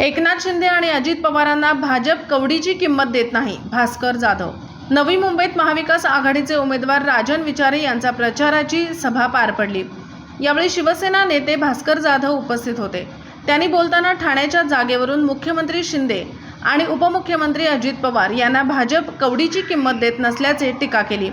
एकनाथ शिंदे आणि अजित पवारांना भाजप कवडीची किंमत देत नाही भास्कर जाधव. नवी मुंबईत महाविकास आघाडीचे उमेदवार राजन विचारे यांचा प्रचाराची सभा पार पडली. यावेळी शिवसेना नेते भास्कर जाधव उपस्थित होते. त्यांनी बोलताना ठाण्याच्या जागेवरून मुख्यमंत्री शिंदे आणि उपमुख्यमंत्री अजित पवार यांना भाजप कवडीची किंमत देत नसल्याचे टीका केली.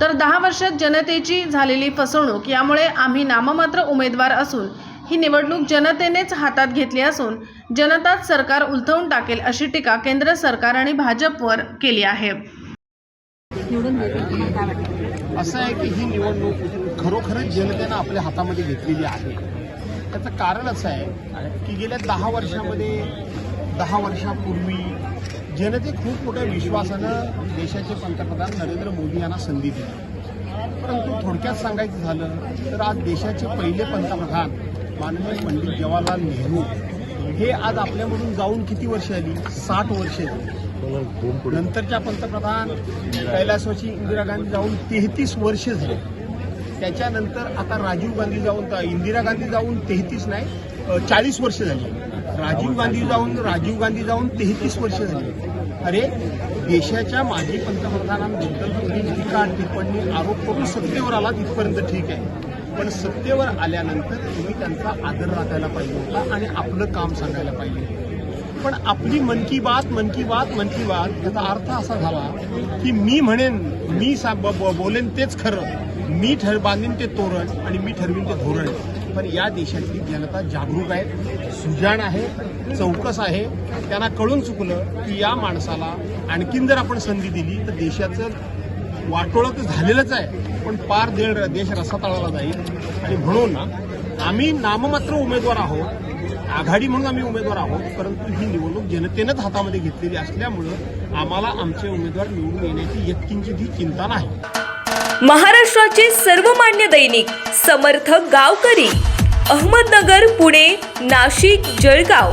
तर दहा वर्षात जनतेची झालेली फसवणूक यामुळे आम्ही नाममात्र उमेदवार असून ही निवडणूक जनतेनेच हातात घेतली असून जनताच सरकार उलथवून टाकेल अशी टीका केंद्र सरकार आणि भाजपवर केली आहे. निवडून असं आहे की ही निवडणूक खरोखरच जनतेनं आपल्या हातामध्ये घेतलेली आहे. त्याचं कारण असं आहे की गेल्या दहा वर्षामध्ये दहा वर्षापूर्वी जनते खूप मोठ्या विश्वासानं देशाचे पंतप्रधान नरेंद्र मोदी यांना संधी दिली. परंतु थोडक्यात सांगायचं झालं तर आज देशाचे पहिले पंतप्रधान माननीय पंडित जवाहरलाल नेहरू हे आज आपल्यामधून जाऊन किती वर्ष आली? साठ वर्ष नंतरच्या पंतप्रधान कैलासवाची इंदिरा गांधी जाऊन तेहतीस वर्ष झाली. त्याच्यानंतर आता राजीव गांधी जाऊन इंदिरा गांधी जाऊन तेहतीस नाही चाळीस वर्ष झाली. राजीव गांधी जाऊन राजीव गांधी जाऊन तेहतीस वर्ष झाली. अरे देशाच्या माजी पंतप्रधानांबद्दल तुम्ही टीका टिप्पणी आरोप करून सत्तेवर आला तिथपर्यंत ठीक आहे. पण सत्तेवर आल्यानंतर तुम्ही त्यांचा आदर राखायला पाहिजे होता आणि आपलं काम सांगायला पाहिजे पण आपली मन की बात मन की बात मन की बात याचा अर्थ असा झाला की मी म्हणेन मी सा ब- ब- बोलेन तेच खरं. मी ठर बांधीन ते तोरण आणि मी ठरवीन ते धोरण. पण या देशातली जनता जागरूक आहे सुजाण आहे चौकस आहे. त्यांना कळून चुकलं की या माणसाला आणखीन जर आपण संधी दिली तर देशाचं वाटोळं तर झालेलंच आहे. पण पार देळ देश रसातळाला जाईल. आणि म्हणून ना आम्ही नाममात्र उमेदवार आहोत. आघाडी म्हणून आम्ही उमेदवार आहोत. परंतु ही निवडणूक जनतेनंच हातामध्ये घेतलेली असल्यामुळं आम्हाला आमचे उमेदवार निवडून येण्याची यत्किंची ही चिंता नाही. महाराष्ट्राचे सर्वमान्य दैनिक समर्थ गावकरी अहमदनगर पुणे नाशिक जळगाव.